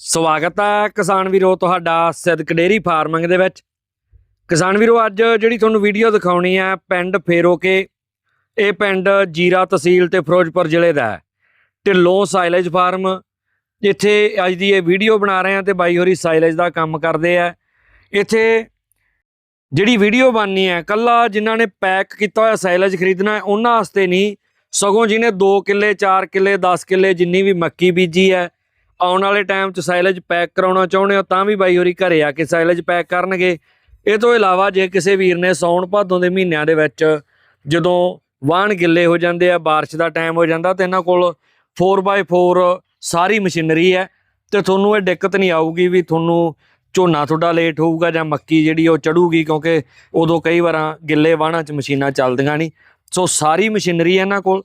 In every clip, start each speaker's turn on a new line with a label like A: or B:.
A: ਸਵਾਗਤ ਹੈ ਕਿਸਾਨ ਵੀਰੋ ਤੁਹਾਡਾ ਸਿੱਧਕ ਡੇਰੀ ਫਾਰਮਿੰਗ ਦੇ ਵਿੱਚ। ਕਿਸਾਨ ਵੀਰੋ, ਅੱਜ ਜਿਹੜੀ ਤੁਹਾਨੂੰ ਵੀਡੀਓ ਦਿਖਾਉਣੀ ਹੈ ਪਿੰਡ ਫੇਰੋਕੇ, ਇਹ ਪਿੰਡ ਜੀਰਾ ਤਹਿਸੀਲ ਤੇ ਫਿਰੋਜ਼ਪੁਰ ਜ਼ਿਲ੍ਹੇ ਦਾ ਹੈ। ਢਿੱਲੋਂ ਸਾਈਲੇਜ ਫਾਰਮ, ਜਿੱਥੇ ਅੱਜ ਦੀ ਇਹ ਵੀਡੀਓ ਬਣਾ ਰਹੇ ਹਾਂ ਤੇ ਬਾਈ ਹੋਰੀ ਸਾਈਲੇਜ ਦਾ ਕੰਮ ਕਰਦੇ ਆ। ਇੱਥੇ ਜਿਹੜੀ ਵੀਡੀਓ ਬਣਨੀ ਹੈ ਕੱਲਾ ਜਿਨ੍ਹਾਂ ਨੇ ਪੈਕ ਕੀਤਾ ਹੋਇਆ ਸਾਈਲੇਜ ਖਰੀਦਣਾ, ਉਹਨਾਂ ਵਾਸਤੇ ਨਹੀਂ, ਸਗੋਂ ਜਿਹਨੇ 2 ਕਿੱਲੇ 4 ਕਿੱਲੇ 10 ਕਿੱਲੇ ਜਿੰਨੀ ਵੀ ਮੱਕੀ ਬੀਜੀ ਹੈ ਆਉਣ ਵਾਲੇ ਟਾਈਮ 'ਚ ਸਾਈਲੇਜ ਪੈਕ ਕਰਾਉਣਾ ਚਾਹੁੰਦੇ ਹੋ ਤਾਂ ਵੀ ਬਾਈ ਹੋਰੀ ਘਰੇ ਆ ਕੇ ਸਾਈਲੇਜ ਪੈਕ ਕਰਨਗੇ ਇਹ ਤੋਂ ਇਲਾਵਾ ਜੇ ਕਿਸੇ ਵੀਰ ਨੇ ਸੌਣ ਭਾਦੋਂ ਦੇ ਮਹੀਨਿਆਂ ਦੇ ਵਿੱਚ ਜਦੋਂ ਵਾਹਣ ਗਿੱਲੇ ਹੋ ਜਾਂਦੇ ਆ بارش ਦਾ ਟਾਈਮ ਹੋ ਜਾਂਦਾ ਤੇ ਇਹਨਾਂ ਕੋਲ 4x4 ਸਾਰੀ ਮਸ਼ੀਨਰੀ ਹੈ ਤੇ ਤੁਹਾਨੂੰ ਇਹ ਦਿੱਕਤ ਨਹੀਂ ਆਊਗੀ ਵੀ ਤੁਹਾਨੂੰ ਝੋਨਾ ਤੁਹਾਡਾ ਲੇਟ ਹੋਊਗਾ ਜਾਂ ਮੱਕੀ ਜਿਹੜੀ ਉਹ ਚੜੂਗੀ ਕਿਉਂਕਿ ਉਦੋਂ ਕਈ ਵਾਰਾਂ ਗਿੱਲੇ ਵਾਹਣਾਂ 'ਚ ਮਸ਼ੀਨਾਂ ਚੱਲਦੀਆਂ ਨਹੀਂ ਸੋ ਸਾਰੀ ਮਸ਼ੀਨਰੀ ਹੈ ਇਹਨਾਂ ਕੋਲ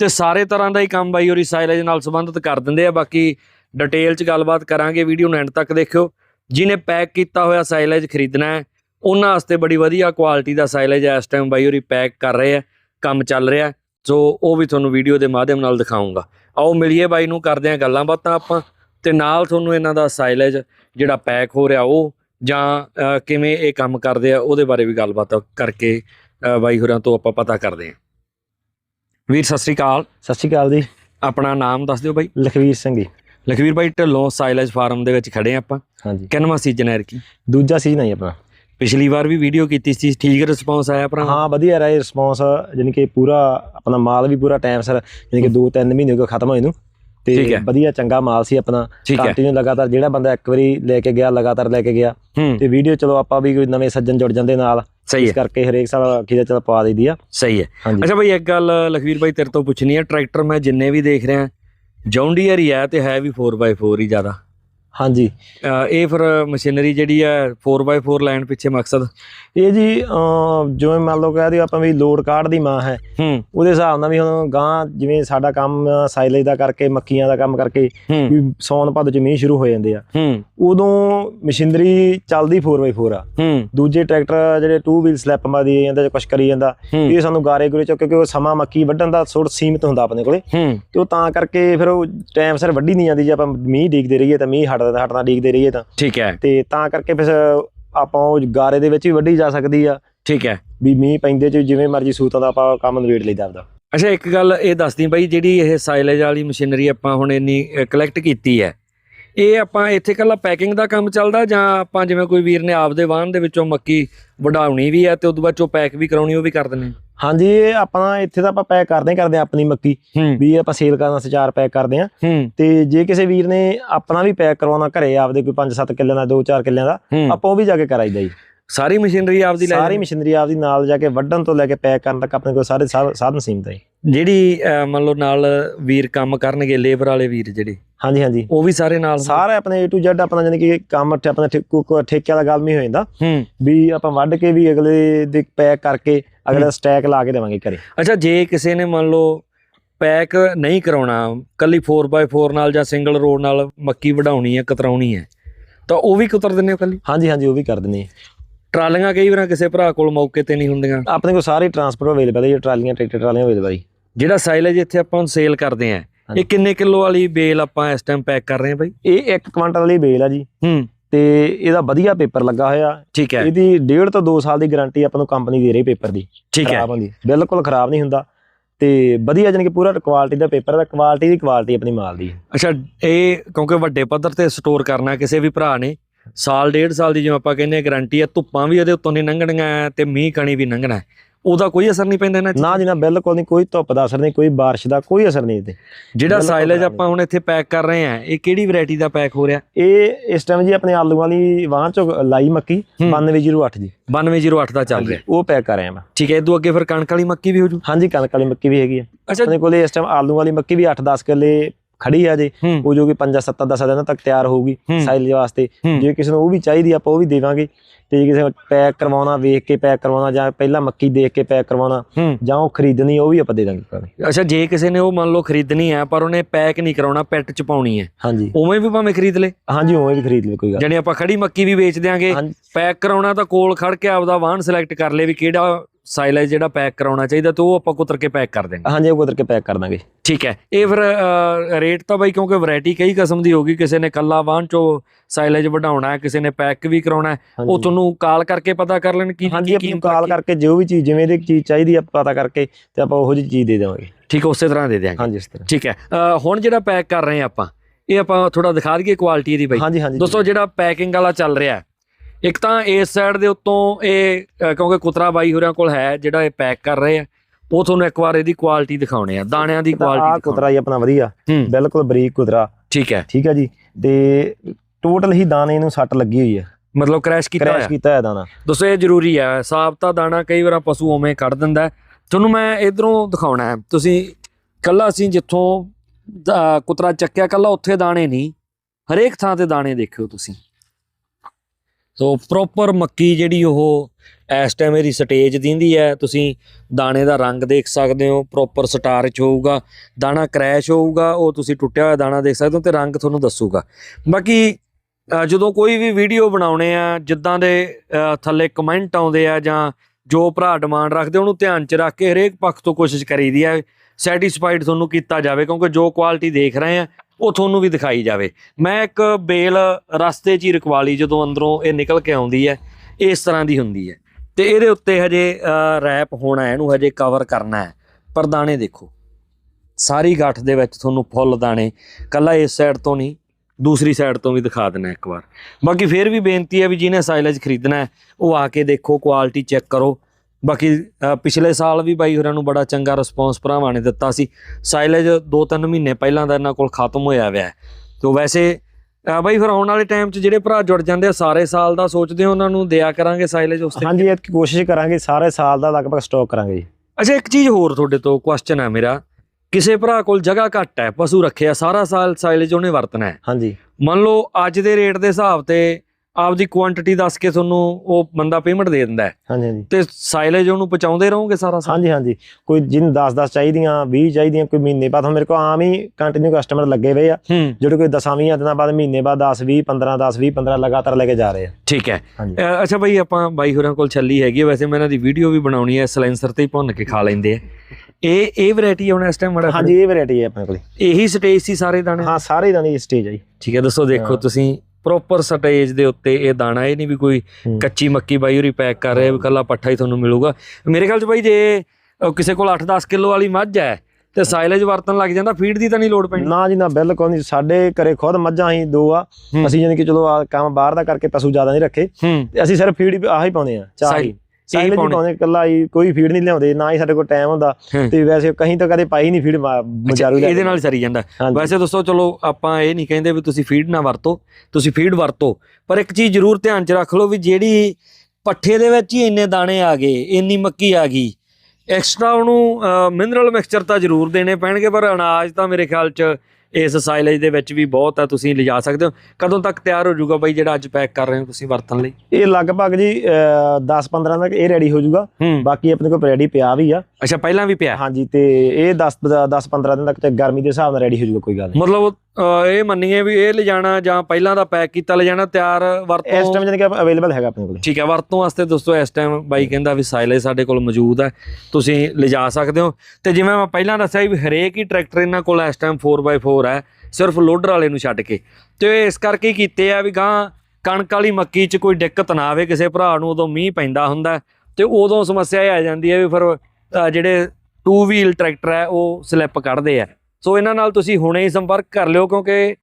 A: ਤੇ ਸਾਰੇ ਤਰ੍ਹਾਂ ਦਾ ਹੀ ਕੰਮ ਬਾਈ ਹੋਰੀ ਸਾਈਲੇਜ ਨਾਲ ਸੰਬੰਧਿਤ ਕਰ ਦਿੰਦੇ ਆ ਬਾਕੀ ਡਿਟੇਲ 'ਚ ਗੱਲਬਾਤ ਕਰਾਂਗੇ ਵੀਡੀਓ ਨੂੰ ਐਂਡ ਤੱਕ ਦੇਖਿਓ। ਜਿਹਨੇ ਪੈਕ ਕੀਤਾ ਹੋਇਆ ਸਾਈਲੇਜ ਖਰੀਦਣਾ ਹੈ ਉਹਨਾਂ ਵਾਸਤੇ ਬੜੀ ਵਧੀਆ ਕੁਆਲਿਟੀ ਦਾ ਸਾਈਲੇਜ ਇਸ ਟਾਈਮ ਬਾਈ ਹੋਰੀ ਪੈਕ ਕਰ ਰਹੇ ਆ ਕੰਮ ਚੱਲ ਰਿਹਾ। ਸੋ ਉਹ ਵੀ ਤੁਹਾਨੂੰ ਵੀਡੀਓ ਦੇ ਮਾਧਿਅਮ ਨਾਲ ਦਿਖਾਉਂਗਾ ਆਓ ਮਿਲੀਏ ਬਾਈ ਨੂੰ ਕਰਦੇ ਆ ਗੱਲਾਂ ਬਾਤਾਂ ਆਪਾਂ। ਤੇ ਨਾਲ ਤੁਹਾਨੂੰ ਇਹਨਾਂ ਦਾ ਸਾਈਲੇਜ ਜਿਹੜਾ ਪੈਕ ਹੋ ਰਿਹਾ ਉਹ ਜਾਂ ਕਿਵੇਂ ਇਹ ਕੰਮ ਕਰਦੇ ਆ ਉਹਦੇ ਬਾਰੇ ਵੀ ਗੱਲਬਾਤ ਕਰਕੇ ਬਾਈ ਹੋਰਾਂ ਤੋਂ ਆਪਾਂ ਪਤਾ ਕਰਦੇ ਆ ਵੀਰ ਸਤਿ ਸ੍ਰੀ ਅਕਾਲ।
B: ਸਤਿ ਸ਼੍ਰੀ ਅਕਾਲ ਜੀ।
A: ਆਪਣਾ ਨਾਮ ਦੱਸ ਦਿਓ ਬਾਈ।
B: ਲਖਵੀਰ ਸਿੰਘ ਜੀ।
A: ਲਖਵੀਰ ਬਾਈ ਢਿੱਲੋਂ ਸਾਈਲੇਜ ਫਾਰਮ ਦੇ ਵਿੱਚ ਖੜੇ ਆ ਆਪਾਂ।
B: ਹਾਂਜੀ।
A: ਕਿੰਨਵਾਂ ਸੀਜ਼ਨ ਹੈ ਕੀ
B: ਦੂਜਾ ਸੀਜ਼ਨ ਹੈ ਆਪਣਾ।
A: ਪਿਛਲੀ ਵਾਰ ਵੀ ਵੀਡੀਓ ਕੀਤੀ ਸੀ ਠੀਕ ਰਿਸਪੌਂਸ ਆਇਆ ਭਰਾ?
B: ਹਾਂ ਵਧੀਆ ਰਿਹਾ ਰਿਸਪੌਂਸ ਯਾਨੀ ਕਿ ਪੂਰਾ ਆਪਣਾ ਮਾਲ ਵੀ ਪੂਰਾ ਟਾਈਮ ਸਿਰ ਯਾਨੀ ਕਿ 2-3 ਮਹੀਨੇ ਹੋ ਗਏ ਖਤਮ ਹੋਏ ਨੂੰ। ਤੇ। ਵਧੀਆ ਚੰਗਾ ਮਾਲ ਸੀ ਆਪਣਾ। ਕੰਟੀਨਿਊ ਲਗਾਤਾਰ ਜਿਹੜਾ ਬੰਦਾ ਇੱਕ ਵਾਰੀ ਲੈ ਕੇ ਗਿਆ ਲਗਾਤਾਰ ਲੈ ਕੇ ਗਿਆ। ਤੇ ਵੀਡੀਓ ਚਲੋ ਆਪਾਂ ਵੀ ਕੋਈ ਨਵੇਂ ਸੱਜਣ ਜੁੜ ਜਾਂਦੇ ਨਾਲ।
A: ਸਹੀ
B: ਇਸ ਕਰਕੇ ਹਰੇਕ ਸਾਲ ਅਖੀਰ ਚਲ ਪਾ ਦਈਦੀ ਆ।
A: ਸਹੀ ਹੈ। ਅੱਛਾ ਬਾਈ ਇੱਕ ਗੱਲ ਲਖਵੀਰ ਬਾਈ ਤੇਰੇ ਤੋਂ ਪੁੱਛਣੀ ਹੈ ਟਰੈਕਟਰ ਮੈਂ ਜਿੰਨੇ ਵੀ ਦੇਖ ਰਿਹਾ ਜੌਂਡੀਅਰ ਹੀ ਹੈ ਤੇ ਹੈ ਵੀ 4x4 ਹੀ ਜ਼ਿਆਦਾ।
B: ਹਾਂਜੀ।
A: ਇਹ ਫਿਰ ਮਸ਼ੀਨਰੀ ਜਿਹੜੀ ਹੈ 4x4 ਲੈਣ ਪਿੱਛੇ ਮਕਸਦ?
B: ਇਹ ਜੀ ਜਿਵੇਂ ਮੰਨ ਲਓ ਕਹਿ ਦਿਓ ਆਪਾਂ ਵੀ ਲੋਡ ਕਾਰਡ ਦੀ ਮਾਂ ਹੈ ਉਹਦੇ ਹਿਸਾਬ ਨਾਲ ਵੀ ਹੁਣ ਗਾਂ ਜਿਵੇਂ ਸਾਡਾ ਕੰਮ ਸਾਈਲੇਜ ਦਾ ਕਰਕੇ ਮੱਕੀਆਂ ਦਾ ਕੰਮ ਕਰਕੇ ਵੀ ਸੌਣ ਭਾਦੋ ਚ ਮੀਂਹ ਸ਼ੁਰੂ ਹੋ ਜਾਂਦੇ ਆ।
A: ਹੂੰ।
B: ਉਦੋਂ ਮਸ਼ੀਨਰੀ ਚੱਲਦੀ 4x4 ਆ।
A: ਹੂੰ।
B: ਦੂਜੇ ਟਰੈਕਟਰ ਜਿਹੜੇ 2 ਵੀਲ ਸਲੈਪ ਮਾਰੀ ਜਾਂਦਾ ਜਾਂ ਕੁਛ ਕਰੀ ਜਾਂਦਾ। ਇਹ ਸਾਨੂੰ ਗਾਰੇ ਗੁਰੇ ਚੋਂ ਕਿਉਂਕਿ ਉਹ ਸਮਾਂ ਮੱਕੀ ਵੱਢਣ ਦਾ ਥੋੜਾ ਸੀਮਿਤ ਹੁੰਦਾ ਆਪਣੇ ਕੋਲੇ।
A: ਹੂੰ।
B: ਤੇ ਉਹ ਤਾਂ ਕਰਕੇ ਫਿਰ ਉਹ ਟਾਈਮ ਸਿਰ ਵੱਢੀ ਨਹੀਂ ਜਾਂਦੀ ਜੇ ਆਪਾਂ ਮੀਂਹ ਡੀਕਦੇ ਰਹੀਏ ਤਾਂ ਮੀਂਹ ਹਟਦਾ ਹਟਦਾ ਡੀਕਦੇ ਰਹੀਏ ਤਾਂ।
A: ਠੀਕ ਹੈ।
B: ਤੇ ਤਾਂ ਕਰਕੇ ਫਿਰ ਆਪਾਂ ਉਹ ਗਾਰੇ ਦੇ ਵਿੱਚ ਵੀ ਵੱਢੀ ਜਾ ਸਕਦੀ ਆ।
A: ਠੀਕ ਹੈ।
B: ਵੀ ਮੀਂਹ ਪੈਂਦੇ ਚ ਜਿਵੇਂ ਮਰਜ਼ੀ ਸੂਤਾਂ ਦਾ ਆਪਾਂ ਕੰਮ ਨਵੇੜ ਲਈਦਾ ਆਪਦਾ।
A: ਅੱਛਾ ਇੱਕ ਗੱਲ ਇਹ ਦੱਸਦੀ ਬਾਈ ਜਿਹੜੀ ਇਹ ਸਾਈਲੇਜ ਵਾਲੀ ਮਸ਼ੀਨਰੀ ਆਪਾਂ ਹੁਣ ਇੰਨੀ ਕਲੈਕਟ ਕੀਤੀ ਹੈ ਇਹ ਆਪਾਂ ਇੱਥੇ ਕੱਲਾ ਪੈਕਿੰਗ ਦਾ ਕੰਮ ਚੱਲਦਾ ਜਾਂ ਆਪਾਂ ਜਿਵੇਂ ਕੋਈ ਵੀਰ ਨੇ ਆਪਦੇ ਵਾਹਨ ਦੇ ਵਿੱਚੋਂ ਮੱਕੀ ਵਢਾਉਣੀ ਵੀ ਹੈ ਤੇ ਉਦੋਂ ਬਾਅਦ ਚੋਂ ਪੈਕ ਵੀ ਕਰਾਉਣੀ ਉਹ ਵੀ ਕਰ ਦਿੰਦੇ
B: ਹਾਂਜੀ ਇਹ ਆਪਣਾ ਇੱਥੇ ਤਾਂ ਆਪਾਂ ਪੈਕ ਕਰਦੇ ਕਰਦੇ ਆ ਆਪਣੀ ਮੱਕੀ। ਵੀ ਆਪਾਂ ਸੇਲ ਕਰਨ ਵਾਸਤੇ ਚਾਰ ਪੈਕ ਕਰਦੇ ਆ ਤੇ ਜੇ ਕਿਸੇ ਵੀਰ ਨੇ ਆਪਣਾ ਵੀ ਪੈਕ ਕਰਵਾਉਣਾ ਘਰੇ ਆਪਦੇ ਕੋਈ 5-7 ਕਿੱਲਿਆਂ ਦਾ 2-4 ਕਿੱਲਿਆਂ ਦਾ ਆਪਾਂ ਉਹ ਵੀ ਜਾ ਕੇ ਕਰਾਈਦਾ ਜੀ।
A: ਸਾਰੀ ਮਸ਼ੀਨਰੀ ਆਪਦੀ ਲੈ
B: ਸਾਰੀ ਮਸ਼ੀਨਰੀ ਆਪਦੀ ਨਾਲ ਜਾ ਕੇ ਵੱਢਣ ਤੋਂ ਲੈ ਕੇ ਪੈਕ ਕਰਨ ਤੱਕ ਆਪਣੇ ਕੋਲ ਸਾਰੇ ਸਾਧਨ ਸੀਮਤ ਹੈ।
A: ਜਿਹੜੀ ਮੰਨ ਲਓ ਨਾਲ ਵੀਰ ਕੰਮ ਕਰਨਗੇ ਲੇਬਰ ਵਾਲੇ ਵੀਰ ਜਿਹੜੇ
B: ਹਾਂਜੀ ਹਾਂਜੀ।
A: ਉਹ ਵੀ ਸਾਰੇ ਨਾਲ
B: ਸਾਰੇ ਆਪਣੇ A to Z ਆਪਣਾ ਜਾਨੀ ਕਿ ਕੰਮ ਆਪਣਾ ਠੇਕੇ ਵਾਲਾ ਗੱਲ ਨਹੀਂ ਹੋ ਜਾਂਦਾ। ਵੀ ਆਪਾਂ ਵੱਢ ਕੇ ਵੀ ਅਗਲੇ ਦੇ ਪੈਕ ਕਰਕੇ ਅਗਲਾ ਸਟੈਕ ਲਾ ਕੇ ਦੇਵਾਂਗੇ ਘਰੇ।
A: ਅੱਛਾ ਜੇ ਕਿਸੇ ਨੇ ਮੰਨ ਲਓ ਪੈਕ ਨਹੀਂ ਕਰਾਉਣਾ ਕੱਲੀ 4x4 ਨਾਲ ਜਾਂ ਸਿੰਗਲ ਰੋਡ ਨਾਲ ਮੱਕੀ ਵਢਾਉਣੀ ਹੈ ਕਤਰਾਉਣੀ ਹੈ ਤਾਂ ਉਹ ਵੀ ਕੁਤਰ ਦਿੰਦੇ ਹੋ ਕੱਲੀ?
B: ਹਾਂਜੀ ਹਾਂਜੀ ਉਹ ਵੀ ਕਰ ਆ।
A: ਟਰਾਲੀਆਂ ਕਈ ਵਾਰ ਕਿਸੇ ਭਰਾ ਕੋਲ ਮੌਕੇ ਤੇ ਨਹੀਂ ਹੁੰਦੀਆਂ।
B: ਆਪਣੇ ਕੋਲ ਸਾਰੇ ਟਰਾਂਸਪੋਰਟ ਅਵੇਲੇਬਲ ਹੈ ਜੀ ਟਰਾਲੀਆਂ ਟਰੈਕਟਰ ਟਰਾਲੀਆਂ ਅਵੇਲੇਬਲ ਹੈ।
A: ਜਿਹੜਾ ਸਾਈਲੇਜ ਇੱਥੇ ਆਪਾਂ ਸੇਲ ਕਰਦੇ ਆਂ। ਇਹ ਕਿੰਨੇ ਕਿਲੋ ਵਾਲੀ ਬੇਲ ਆਪਾਂ ਇਸ ਟਾਈਮ ਪੈਕ ਕਰ ਰਹੇ ਹਾਂ ਬਾਈ?
B: ਇਹ 1 ਕੁਇੰਟਲ ਵਾਲੀ ਬੇਲ ਆ ਜੀ।
A: ਹੂੰ।
B: ਤੇ ਇਹਦਾ ਵਧੀਆ ਪੇਪਰ ਲੱਗਾ ਹੋਇਆ।
A: ਠੀਕ ਹੈ।
B: ਇਹਦੀ ਡੇਢ ਤੋਂ 2 ਸਾਲ ਦੀ ਗਾਰੰਟੀ ਆਪਾਂ ਨੂੰ ਕੰਪਨੀ ਦੇ ਰਹੀ ਪੇਪਰ ਦੀ।
A: ਠੀਕ ਹੈ।
B: ਬਿਲਕੁਲ ਖਰਾਬ ਨਹੀਂ ਹੁੰਦਾ। ਤੇ ਵਧੀਆ ਜਾਨੀ ਕਿ ਪੂਰਾ ਕੁਆਲਿਟੀ ਦਾ ਪੇਪਰ ਦਾ ਕੁਆਲਿਟੀ ਦੀ ਕੁਆਲਿਟੀ ਆਪਣੀ ਮਾਲ ਦੀ।
A: ਅੱਛਾ ਇਹ ਕਿਉਂਕਿ ਵੱਡੇ ਪੱਧਰ ਤੇ ਸਟੋਰ ਕਰਨਾ ਕਿਸੇ ਵੀ ਭਰਾ ਨੇ ਸਾਲ ਡੇਢ ਸਾਲ ਦੀ ਜਿਵੇਂ ਆਪਾਂ ਕਹਿੰਦੇ ਆ ਗਾਰੰਟੀ ਹੈ ਧੁੱਪਾਂ ਵੀ ਇਹਦੇ ਉੱਤੋਂ ਨਹੀਂ ਲੰਘਣੀਆਂ ਤੇ ਮੀਂਹ ਕਣੀ ਵੀ ਲੰਘਣਾ। ਉਹਦਾ ਕੋਈ ਅਸਰ ਨਹੀਂ ਪੈਂਦਾ ਇਹਨਾਂ 'ਚ
B: ਨਾ ਜੀ ਨਾ ਬਿਲਕੁਲ ਨਹੀਂ ਕੋਈ ਧੁੱਪ ਦਾ ਅਸਰ ਨਹੀਂ ਕੋਈ ਬਾਰਿਸ਼ ਦਾ ਕੋਈ ਅਸਰ ਨਹੀਂ ਇਹਦੇ।
A: ਜਿਹੜਾ
B: ਖਰਾਬ
A: ਆਪਾਂ ਹੁਣ ਇੱਥੇ ਪੈਕ ਕਰ ਰਹੇ ਆ ਇਹ ਕਿਹੜੀ ਵੈਰਾਈਟੀ ਦਾ ਪੈਕ ਹੋ ਰਿਹਾ?
B: ਇਹ ਇਸ ਟਾਈਮ ਜੀ ਆਪਣੇ ਆਲੂ ਵਾਲੀ ਵਾਂ ਚੋਂ ਲਾਈ ਮੱਕੀ
A: ਹੂੰ।
B: 9208 ਜੀ।
A: 9208 ਦਾ ਚੱਲ ਰਿਹਾ।
B: ਉਹ ਪੈਕ ਕਰ ਰਿਹਾ ਮੈਂ।
A: ਠੀਕ ਹੈ ਇਦੋਂ ਅੱਗੇ ਫਿਰ ਕਣਕ ਵਾਲੀ ਮੱਕੀ ਵੀ ਹੋ ਜੂ?
B: ਹਾਂਜੀ ਕਣਕ ਵਾਲੀ ਮੱਕੀ ਵੀ ਹੈਗੀ ਆ। ਆਪਣੇ ਕੋਲੇ ਇਸ ਟਾਈਮ ਆਲੂ ਵਾਲੀ ਮੱਕੀ ਵੀ 8-10 ਕਿੱਲੇ ਖੜੀ ਆ ਜੇ ਉਹ ਜੋ ਕਿ 5-7 10 ਦਿਨਾਂ ਤੱਕ ਤਿਆਰ ਹੋਊਗੀ
A: ਹੂੰ।
B: ਸਾਈਲੇਜ ਵਾਸਤੇ। ਜੇ ਕਿਸੇ ਨੂੰ ਉਹ ਵੀ ਚਾਹੀਦੀ ਆਪਾਂ ਉਹ ਵੀ ਦੇਵਾਂਗੇ। ਤੇ ਕਿਸੇ ਨੂੰ ਪੈਕ ਕਰਵਾਉਣਾ ਵੇਖ ਕੇ ਪੈਕ ਕਰਵਾਉਣਾ ਜਾਂ ਪਹਿਲਾਂ ਮੱਕੀ ਦੇਖ ਕੇ ਪੈਕ ਕਰਵਾਉਣਾ ਜਾਂ ਉਹ ਖਰੀਦਣੀ ਉਹ ਵੀ ਆਪਾਂ ਦੇ ਦਾਂਗੇ
A: ਅੱਛਾ ਜੇ ਕਿਸੇ ਨੇ ਉਹ ਮੰਨ ਲਓ ਖਰੀਦਣੀ ਹੈ ਪਰ ਉਹਨੇ ਪੈਕ ਨਹੀਂ ਕਰਾਉਣਾ ਪੈਟ ਚ ਪਾਉਣੀ ਹੈ
B: ਹਾਂਜੀ।
A: ਉਵੇਂ ਵੀ ਭਾਵੇਂ ਖਰੀਦ ਲੇ?
B: ਹਾਂਜੀ ਉਵੇਂ ਵੀ ਖਰੀਦ ਲਓ ਕੋਈ ਗੱਲ
A: ਜਾਣੀ ਆਪਾਂ ਖੜੀ ਮੱਕੀ ਵੀ ਵੇਚ ਦਿਆਂਗੇ ਪੈਕ ਕਰਾਉਣਾ ਤਾਂ ਕੋਲ ਖੜ ਕੇ ਆਪਦਾ ਵਾਹਨ ਸਿਲੈਕਟ ਕਰ ਲੇ ਵੀ ਕਿਹੜਾ ਸਾਈਲੇਜ ਜਿਹੜਾ ਪੈਕ ਕਰਾਉਣਾ ਚਾਹੀਦਾ ਤੇ ਉਹ ਆਪਾਂ ਕੁਤਰ ਕੇ ਪੈਕ ਕਰ ਦੇਂਗੇ
B: ਹਾਂਜੀ ਉਹ ਕੁਦਰ ਕੇ ਪੈਕ ਕਰ ਦਾਂਗੇ।
A: ਠੀਕ ਹੈ। ਇਹ ਫਿਰ ਰੇਟ ਤਾਂ ਬਾਈ ਕਿਉਂਕਿ ਵੈਰਾਈਟੀ ਕਈ ਕਿਸਮ ਦੀ ਹੋਗੀ ਕਿਸੇ ਨੇ ਕੱਲਾ ਵਾਹਨ ਚੋਂ ਸਾਈਲੇਜ ਵਧਾਉਣਾ ਹੈ ਕਿਸੇ ਨੇ ਪੈਕ ਵੀ ਕਰਾਉਣਾ ਉਹ। ਤੁਹਾਨੂੰ ਕਾਲ ਕਰਕੇ ਪਤਾ ਕਰ ਲੈਣ ਕੀ
B: ਹਾਂਜੀ ਆਪਾਂ ਕਾਲ। ਕਰਕੇ ਜੋ ਵੀ ਚੀਜ਼ ਜਿਵੇਂ ਦੀ ਚੀਜ਼ ਚਾਹੀਦੀ ਆ ਪਤਾ ਕਰਕੇ ਤੇ ਆਪਾਂ ਉਹੋ ਜਿਹੀ ਚੀਜ਼ ਦੇ ਦੇਵਾਂਗੇ।
A: ਠੀਕ ਹੈ ਉਸੇ ਤਰ੍ਹਾਂ ਦੇ ਦਿਆਂਗੇ।
B: ਹਾਂਜੀ ਇਸ ਤਰ੍ਹਾਂ।
A: ਠੀਕ ਹੈ। ਹੁਣ ਜਿਹੜਾ ਪੈਕ ਕਰ ਰਹੇ ਆ ਆਪਾਂ ਇਹ ਆਪਾਂ ਥੋੜਾ ਦਿਖਾ ਦਈਏ ਕੁਆਲਿਟੀ ਦੀ ਬਾਈ।
B: ਹਾਂਜੀ ਹਾਂਜੀ
A: ਦੋਸਤੋ ਜਿਹੜਾ ਪੈਕਿੰਗ ਵਾਲਾ ਚੱਲ ਰਿਹਾ ਹੈ, ਇੱਕ ਤਾਂ ਇਸ ਸਾਈਡ ਦੇ ਉੱਤੋਂ ਇਹ ਕਿਉਂਕਿ ਕੁਤਰਾ ਬਾਈ ਹੋਰਾਂ ਕੋਲ ਹੈ ਜਿਹੜਾ ਇਹ ਪੈਕ ਕਰ ਰਹੇ ਆ ਉਹ ਤੁਹਾਨੂੰ ਇੱਕ ਵਾਰ ਇਹਦੀ ਕੁਆਲਿਟੀ ਦਿਖਾਉਣੇ ਆ ਦਾਣਿਆਂ ਦੀ
B: ਆ
A: ਕੁਆਲਿਟੀ
B: ਕੁਤਰਾ ਹੀ ਆਪਣਾ ਵਧੀਆ
A: ਹੂੰ।
B: ਬਿਲਕੁਲ ਬਰੀਕ ਕੁਤਰਾ।
A: ਠੀਕ ਹੈ।
B: ਠੀਕ ਹੈ ਜੀ ਤੇ ਟੋਟਲ ਹੀ ਦਾਣੇ ਨੂੰ ਸੱਟ ਲੱਗੀ ਹੋਈ ਹੈ।
A: ਮਤਲਬ ਕ੍ਰੈਸ਼ ਕੀਤਾ
B: ਕ੍ਰੈਸ਼
A: ਹੋਇਆ।
B: ਕੀਤਾ ਹੋਇਆ ਦਾਣਾ।
A: ਦੋਸਤੋ ਇਹ ਜ਼ਰੂਰੀ ਹੈ ਸਾਬਤਾ ਦਾਣਾ ਕਈ ਵਾਰ ਪਸ਼ੂ ਉਵੇਂ ਕੱਢ ਦਿੰਦਾ ਹੈ। ਤੁਹਾਨੂੰ ਮੈਂ ਇਧਰੋਂ ਦਿਖਾਉਣਾ ਹੈ ਤੁਸੀਂ ਕੱਲਾ ਅਸੀਂ ਜਿੱਥੋਂ ਕੁਤਰਾ ਚੱਕਿਆ ਕੱਲਾ ਉੱਥੇ ਦਾਣੇ ਨਹੀਂ ਹਰੇਕ ਥਾਂ ਤੇ ਦਾਣੇ ਦੇਖਿਓ ਤੁਸੀਂ। ਸੋ ਪ੍ਰੋਪਰ ਮੱਕੀ ਜਿਹੜੀ ਉਹ ਇਸ ਟਾਈਮ ਇਹਦੀ ਸਟੇਜ ਦਿੰਦੀ ਹੈ। ਤੁਸੀਂ ਦਾਣੇ ਦਾ ਰੰਗ ਦੇਖ ਸਕਦੇ ਹੋ ਪ੍ਰੋਪਰ ਸਟਾਰਚ ਹੋਊਗਾ, ਦਾਣਾ ਕ੍ਰੈਸ਼ ਹੋਊਗਾ, ਉਹ ਤੁਸੀਂ ਟੁੱਟਿਆ ਹੋਇਆ ਦਾਣਾ ਦੇਖ ਸਕਦੇ ਹੋ ਤੇ ਰੰਗ ਤੁਹਾਨੂੰ ਦੱਸੂਗਾ। ਬਾਕੀ ਜਦੋਂ ਕੋਈ ਵੀ ਵੀਡੀਓ ਬਣਾਉਣੇ ਆ, ਜਿੱਦਾਂ ਦੇ ਥੱਲੇ ਕਮੈਂਟ ਆਉਂਦੇ ਆ ਜਾਂ ਜੋ ਭਰਾ ਡਿਮਾਂਡ ਰੱਖਦੇ ਉਹਨੂੰ ਧਿਆਨ 'ਚ ਰੱਖ ਕੇ ਹਰੇਕ ਪੱਖ ਤੋਂ ਕੋਸ਼ਿਸ਼ ਕਰੀਦੀ ਹੈ ਸੈਟੀਸਫਾਈਡ ਤੁਹਾਨੂੰ ਕੀਤਾ ਜਾਵੇ, ਕਿਉਂਕਿ ਜੋ ਕੁਆਲਿਟੀ ਦੇਖ ਰਹੇ ਆ ਉਹ ਤੁਹਾਨੂੰ ਵੀ ਦਿਖਾਈ ਜਾਵੇ। ਮੈਂ ਇੱਕ ਬੇਲ ਰਸਤੇ 'ਚ ਹੀ ਰਖਵਾਲੀ, ਜਦੋਂ ਅੰਦਰੋਂ ਇਹ ਨਿਕਲ ਕੇ ਆਉਂਦੀ ਹੈ, ਇਸ ਤਰ੍ਹਾਂ ਦੀ ਹੁੰਦੀ ਹੈ। ਤੇ ਇਹਦੇ ਉੱਤੇ ਹਜੇ ਰੈਪ ਹੋਣਾ ਹੈ, ਇਹਨੂੰ ਹਜੇ ਕਵਰ ਕਰਨਾ ਹੈ। ਪਰ ਦਾਣੇ ਦੇਖੋ, ਸਾਰੀ ਗੱਠ ਦੇ ਵਿੱਚ ਤੁਹਾਨੂੰ ਫੁੱਲ ਦਾਣੇ, ਕੱਲਾ ਇਸ ਸਾਈਡ ਤੋਂ ਨਹੀਂ, ਦੂਸਰੀ ਸਾਈਡ ਤੋਂ ਵੀ ਦਿਖਾ ਦੇਣਾ ਇੱਕ ਵਾਰ। ਬਾਕੀ ਫੇਰ ਵੀ ਬੇਨਤੀ ਹੈ ਵੀ ਜਿਹਨੇ ਸਾਈਲਜ ਖਰੀਦਣਾ ਉਹ ਆ ਕੇ ਦੇਖੋ ਕੁਆਲਿਟੀ ਚੈੱਕ ਕਰੋ। ਬਾਕੀ ਪਿਛਲੇ ਸਾਲ ਵੀ ਬਾਈ ਹੋਰਾਂ ਨੂੰ ਬੜਾ ਚੰਗਾ ਰਿਸਪੌਂਸ ਭਰਾਵਾਂ ਨੇ ਦਿੱਤਾ ਸੀ। ਸਾਈਲੇਜ 2-3 ਮਹੀਨੇ ਪਹਿਲਾਂ ਦਾ ਇਹਨਾਂ ਕੋਲ ਖਤਮ ਹੋਇਆ ਹੋਇਆ ਹੈ। ਤੋਂ ਵੈਸੇ ਬਾਈ ਫਿਰ ਆਉਣ ਵਾਲੇ ਟਾਈਮ 'ਚ ਜਿਹੜੇ ਭਰਾ ਜੁੜ ਜਾਂਦੇ ਆ ਸਾਰੇ ਸਾਲ ਦਾ ਸੋਚਦੇ ਹੋ ਉਹਨਾਂ ਨੂੰ ਦਿਆ ਕਰਾਂਗੇ ਸਾਈਲੇਜ ਉਸ ਤੇ?
B: ਹਾਂਜੀ ਇਹ ਕੋਸ਼ਿਸ਼ ਕਰਾਂਗੇ ਸਾਰੇ ਸਾਲ ਦਾ ਲਗਭਗ ਸਟਾਕ ਕਰਾਂਗੇ ਜੀ।
A: ਅੱਛਾ ਇੱਕ ਚੀਜ਼ ਹੋਰ ਤੁਹਾਡੇ ਤੋਂ ਕੁਐਸਚਨ ਹੈ ਮੇਰਾ। ਕਿਸੇ ਭਰਾ ਕੋਲ ਜਗ੍ਹਾ ਘੱਟ ਹੈ ਪਸ਼ੂ ਰੱਖਿਆ ਸਾਰਾ ਸਾਲ ਸਾਈਲੇਜ ਉਹਨੇ ਵਰਤਣਾ ਹੈ।
B: ਹਾਂਜੀ।
A: ਮੰਨ ਲਓ ਅੱਜ ਦੇ ਰੇਟ ਦੇ ਹਿਸਾਬ ਤੇ ਆਪਦੀ ਕੁਆਂਟੀਟੀ ਦੱਸ ਕੇ ਤੁਹਾਨੂੰ ਉਹ ਬੰਦਾ ਪੇਮੈਂਟ ਦੇ ਦਿੰਦਾ ਹੈ।
B: ਹਾਂਜੀ ਹਾਂਜੀ।
A: ਤੇ ਸਾਈਲੇਜ ਉਹਨੂੰ ਪਹੁੰਚਾਉਂਦੇ ਰਹੋਗੇ ਸਾਰਾ ਸਾਲ
B: ਹਾਂਜੀ ਹਾਂਜੀ। ਕੋਈ ਜਿਨ 10 10 ਚਾਹੀਦੀਆਂ 20 ਚਾਹੀਦੀਆਂ ਕੋਈ ਮਹੀਨੇ ਬਾਅਦ ਹੁਣ ਮੇਰੇ ਕੋਲ ਆਮ ਹੀ ਕੰਟੀਨਿਊ ਕਸਟਮਰ ਲੱਗੇ ਹੋਏ ਆ। ਜਿਹੜੇ ਕੋਈ 10 20 ਦਿਨਾਂ ਬਾਅਦ ਮਹੀਨੇ ਬਾਅਦ 10 20 15 10 20 15 ਲਗਾਤਾਰ ਲੈ ਕੇ ਜਾ ਰਹੇ ਆ।
A: ਠੀਕ ਹੈ। ਅੱਛਾ ਬਾਈ ਆਪਾਂ ਬਾਈ ਹੋਰਾਂ ਕੋਲ ਛੱਲੀ ਹੈਗੀ ਵੈਸੇ ਮੈਂ ਇਹਨਾਂ ਦੀ ਵੀਡੀਓ ਵੀ ਬਣਾਉਣੀ ਹੈ ਸਲੈਂਸਰ ਤੇ ਹੀ ਭੁੰਨ ਕੇ ਖਾ ਲੈਂਦੇ ਆ। ਇਹ ਇਹ ਵੈਰਾਈਟੀ ਹੁਣ ਇਸ ਟਾਈਮ
B: ਹਾਂਜੀ ਇਹ ਵੈਰਾਈਟੀ ਹੈ ਆਪਣੇ ਕੋਲ।
A: ਇਹੀ ਸਟੇਜ ਸੀ ਸਾਰੇ ਦਾਣੇ?
B: ਹਾਂ ਸਾਰੇ ਦਾਣੇ ਸਟੇਜ ਆ ਜੀ।
A: ਠੀਕ ਹੈ ਦੱਸੋ ਦੇਖੋ। ਤੁਸੀਂ ਪ੍ਰੋਪਰ ਸਟੇਜ ਦੇ ਉੱਤੇ ਇਹ ਦਾਣਾ ਇਹ ਨਹੀਂ ਵੀ ਕੋਈ। ਕੱਚੀ ਮੱਕੀ ਬਾਈ ਹੋਰੀ ਪੈਕ ਕਰ ਰਹੇ ਕੱਲਾ ਪੱਠਾ ਹੀ ਤੁਹਾਨੂੰ ਮਿਲੂਗਾ। ਮੇਰੇ ਖਿਆਲ ਚ ਬਾਈ ਜੇ ਕਿਸੇ ਕੋਲ 8-10 ਕਿਲੋ ਵਾਲੀ ਮੱਝ ਹੈ ਤੇ ਸਾਈਲੇਜ ਵਰਤਣ ਲੱਗ ਜਾਂਦਾ ਫੀਡ ਦੀ ਤਾਂ ਨਹੀਂ ਲੋੜ ਪੈਣੀ।
B: ਨਾ ਜੀ ਨਾ ਬਿਲਕੁਲ ਨਹੀਂ। ਸਾਡੇ ਘਰੇ ਖੁਦ ਮੱਝਾਂ ਹੀ ਦੋ ਆ। ਅਸੀਂ ਜਾਨੀ ਕਿ ਚਲੋ ਆ ਕੰਮ ਬਾਹਰ ਦਾ ਕਰਕੇ ਪਸ਼ੂ ਜ਼ਿਆਦਾ ਨਹੀਂ ਰੱਖੇ। ਤੇ ਅਸੀਂ ਸਿਰਫ ਫੀਡ ਆਹੀ ਪਾਉਂਦੇ ਆ ਚਾਹ ਹੀ।
A: ਪਾਉਣੇ।
B: ਪਾਉਂਦੇ ਕੱਲਾ ਹੀ ਕੋਈ ਫੀਡ ਨਹੀਂ ਲਿਆਉਂਦੇ ਨਾ ਹੀ ਸਾਡੇ ਕੋਲ ਟਾਈਮ ਹੁੰਦਾ। ਤੇ ਵੈਸੇ ਕਹੀਂ ਤਾਂ ਕਦੇ ਪਾਈ ਨਹੀਂ ਫੀਡ ਲੈ
A: ਇਹਦੇ। ਨਾਲ ਸਰੀ ਜਾਂਦਾ। ਵੈਸੇ ਦੋਸਤੋ ਚਲੋ ਆਪਾਂ ਇਹ ਨਹੀਂ ਕਹਿੰਦੇ ਵੀ ਤੁਸੀਂ ਫੀਡ ਨਾ ਵਰਤੋ ਤੁਸੀਂ ਫੀਡ ਵਰਤੋ ਪਰ ਇੱਕ ਚੀਜ਼ ਜ਼ਰੂਰ ਧਿਆਨ 'ਚ ਰੱਖ ਲਓ ਵੀ ਜਿਹੜੀ ਪੱਠੇ ਦੇ ਵਿੱਚ ਹੀ ਇੰਨੇ ਦਾਣੇ ਆ ਗਏ ਇੰਨੀ ਮੱਕੀ ਆ ਗਈ ਐਕਸਟਰਾ ਉਹਨੂੰ ਮਿਨਰਲ ਮਿਕਸਚਰ ਤਾਂ ਜ਼ਰੂਰ ਦੇਣੇ ਪੈਣਗੇ ਪਰ ਅਨਾਜ ਤਾਂ ਮੇਰੇ ਖਿਆਲ 'ਚ ਇਸ ਸਾਈਲੇਜ ਦੇ ਵਿੱਚ ਵੀ ਬਹੁਤ ਆ ਤੁਸੀਂ ਲਿਜਾ ਸਕਦੇ ਹੋ। ਕਦੋਂ ਤੱਕ ਤਿਆਰ ਹੋ ਜਾਊਗਾ ਬਾਈ ਜਿਹੜਾ ਅੱਜ ਪੈਕ ਕਰ ਰਹੇ ਹੋ ਤੁਸੀਂ ਵਰਤਣ ਲਈ?
B: ਇਹ ਲਗਭਗ ਜੀ 10 15 ਤੱਕ ਇਹ ਰੈਡੀ ਹੋ ਜਾਊਗਾ। ਬਾਕੀ ਆਪਣੇ ਕੋਲ ਰੈਡੀ ਪਿਆ ਵੀ ਆ।
A: ਅੱਛਾ ਪਹਿਲਾਂ ਵੀ ਪਿਆ?
B: ਹਾਂਜੀ ਤੇ ਇਹ 10 10 15 ਦਿਨ ਤੱਕ ਤੇ ਗਰਮੀ ਦੇ ਹਿਸਾਬ ਨਾਲ ਰੈਡੀ ਹੋ ਜਾਊਗਾ ਕੋਈ ਗੱਲ ਨਹੀਂ।
A: ਮਤਲਬ ਇਹ ਮੰਨੀਏ ਵੀ ਇਹ ਲਿਜਾਣਾ ਜਾਂ ਪਹਿਲਾਂ ਦਾ ਪੈਕ ਕੀਤਾ ਲਿਜਾਣਾ ਤਿਆਰ
B: ਇਸ
A: ਵਰਤੋਂ
B: ਟਾਈਮ ਜਾਨੀ ਕਿ ਅਵੇਲੇਬਲ ਹੈਗਾ ਆਪਣੇ ਕੋਲ।
A: ਠੀਕ ਹੈ ਵਰਤੋਂ ਵਾਸਤੇ ਦੋਸਤੋ ਇਸ ਟਾਈਮ ਬਾਈ ਕਹਿੰਦਾ ਵੀ ਸਾਈਲੇਜ ਸਾਡੇ ਕੋਲ ਮੌਜੂਦ ਹੈ ਤੁਸੀਂ ਲਿਜਾ ਸਕਦੇ ਹੋ। ਤੇ ਜਿਵੇਂ ਮੈਂ ਪਹਿਲਾਂ ਦੱਸਿਆ ਵੀ ਹਰੇਕ ਹੀ ਟਰੈਕਟਰ ਇਹਨਾਂ ਕੋਲ ਇਸ ਟਾਈਮ 4x4 ਹੈ ਸਿਰਫ ਲੋਡਰ ਵਾਲੇ ਨੂੰ ਛੱਡ ਕੇ। ਤੇ ਇਸ ਕਰਕੇ ਕੀਤੇ ਆ ਵੀ ਗਾਂ ਕਣਕ ਵਾਲੀ ਮੱਕੀ 'ਚ ਕੋਈ ਦਿੱਕਤ ਨਾ ਆਵੇ ਕਿਸੇ ਭਰਾ ਨੂੰ ਉਦੋਂ ਮੀਂਹ ਪੈਂਦਾ ਹੁੰਦਾ ਤੇ ਉਦੋਂ ਸਮੱਸਿਆ ਇਹ ਆ ਜਾਂਦੀ ਹੈ ਵੀ ਫਿਰ ਜਿਹੜੇ 2 ਵੀਲ ਟਰੈਕਟਰ ਹੈ ਉਹ ਸਲਿੱਪ ਕੱਢਦੇ ਆ। ਸੋ ਇਹਨਾਂ ਨਾਲ ਤੁਸੀਂ ਹੁਣੇ ਹੀ ਸੰਪਰਕ ਕਰ ਲਿਓ ਕਿਉਂਕਿ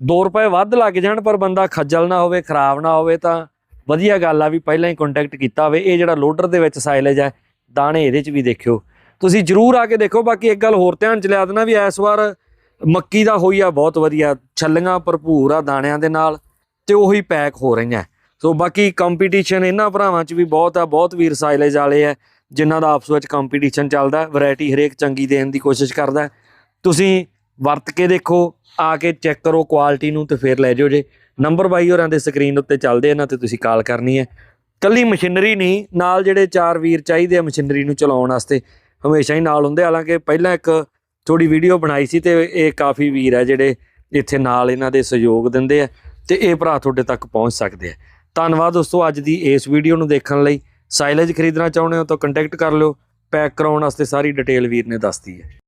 A: 2 ਰੁਪਏ ਵੱਧ ਲੱਗ ਜਾਣ, ਪਰ ਬੰਦਾ ਖੱਜਲ ਨਾ ਹੋਵੇ, ਖਰਾਬ ਨਾ ਹੋਵੇ, ਤਾਂ ਵਧੀਆ ਗੱਲ ਆ ਵੀ ਪਹਿਲਾਂ ਹੀ ਕੰਟੈਕਟ ਕੀਤਾ ਹੋਵੇ। ਇਹ ਜਿਹੜਾ ਲੋਡਰ ਦੇ ਵਿੱਚ ਸਾਈਲੇਜ ਹੈ ਦਾਣੇ ਇਹਦੇ 'ਚ ਵੀ ਦੇਖਿਓ। ਤੁਸੀਂ ਜਰੂਰ ਆ ਕੇ ਦੇਖੋ, ਬਾਕੀ ਇੱਕ ਗੱਲ ਹੋਰ ਧਿਆਨ 'ਚ ਲਿਆ ਦੇਣਾ ਵੀ ਇਸ ਵਾਰ ਮੱਕੀ ਦਾ ਹੋਈ ਆ ਬਹੁਤ ਵਧੀਆ, ਛੱਲੀਆਂ ਭਰਪੂਰ ਆ ਦਾਣਿਆਂ ਦੇ ਨਾਲ ਤੇ ਉਹੀ ਪੈਕ ਹੋ ਰਹੀਆਂ। ਸੋ ਬਾਕੀ ਕੰਪੀਟੀਸ਼ਨ ਇਹਨਾਂ ਭਰਾਵਾਂ 'ਚ ਵੀ ਬਹੁਤ ਆ, ਬਹੁਤ ਵੀਰ ਸਾਈਲੇਜ ਵਾਲੇ ਆ, ਜਿਨ੍ਹਾਂ ਦਾ ਆਪਸ ਵਿੱਚ ਕੰਪੀਟੀਸ਼ਨ ਚੱਲਦਾ ਵੈਰਾਈਟੀ ਹਰੇਕ ਚੰਗੀ ਦੇਣ ਦੀ ਕੋਸ਼ਿਸ਼ ਕਰਦਾ। ਤੁਸੀਂ ਵਰਤ ਕੇ ਦੇਖੋ, ਆ ਕੇ ਚੈੱਕ ਕਰੋ ਕੁਆਲਿਟੀ ਨੂੰ ਤੇ ਫਿਰ ਲੈ ਜਾਓ ਜੇ। ਨੰਬਰ ਬਾਈ ਹੋਰਾਂ ਦੇ ਸਕਰੀਨ ਉੱਤੇ ਚੱਲਦੇ ਇਹਨਾਂ ਤੇ ਤੁਸੀਂ ਕਾਲ ਕਰਨੀ ਹੈ। ਕੱਲੀ ਮਸ਼ੀਨਰੀ ਨਹੀਂ, ਨਾਲ ਜਿਹੜੇ ਚਾਰ ਵੀਰ ਚਾਹੀਦੇ ਆ ਮਸ਼ੀਨਰੀ ਨੂੰ ਚਲਾਉਣ ਵਾਸਤੇ, ਹਮੇਸ਼ਾ ਹੀ ਨਾਲ ਹੁੰਦੇ ਹਾਲਾਂਕਿ ਪਹਿਲਾਂ ਇੱਕ ਥੋੜੀ ਵੀਡੀਓ ਬਣਾਈ ਸੀ ਤੇ ਇਹ ਕਾਫੀ ਵੀਰ ਹੈ ਜਿਹੜੇ ਇੱਥੇ ਨਾਲ ਇਹਨਾਂ ਦੇ ਸਹਿਯੋਗ ਦਿੰਦੇ ਆ ਤੇ ਇਹ ਭਰਾ ਤੁਹਾਡੇ ਤੱਕ ਪਹੁੰਚ ਸਕਦੇ ਆ। ਧੰਨਵਾਦ ਦੋਸਤੋ ਅੱਜ ਦੀ ਇਸ ਵੀਡੀਓ ਨੂੰ ਦੇਖਣ ਲਈ। ਸਾਈਲੇਜ ਖਰੀਦਣਾ ਚਾਹੁੰਦੇ ਹੋ ਤਾਂ ਕੰਟੈਕਟ ਕਰ ਲਿਓ। ਪੈਕ ਕਰਾਉਣ ਵਾਸਤੇ ਸਾਰੀ ਡਿਟੇਲ ਵੀਰ ਨੇ ਦੱਸਤੀ ਹੈ।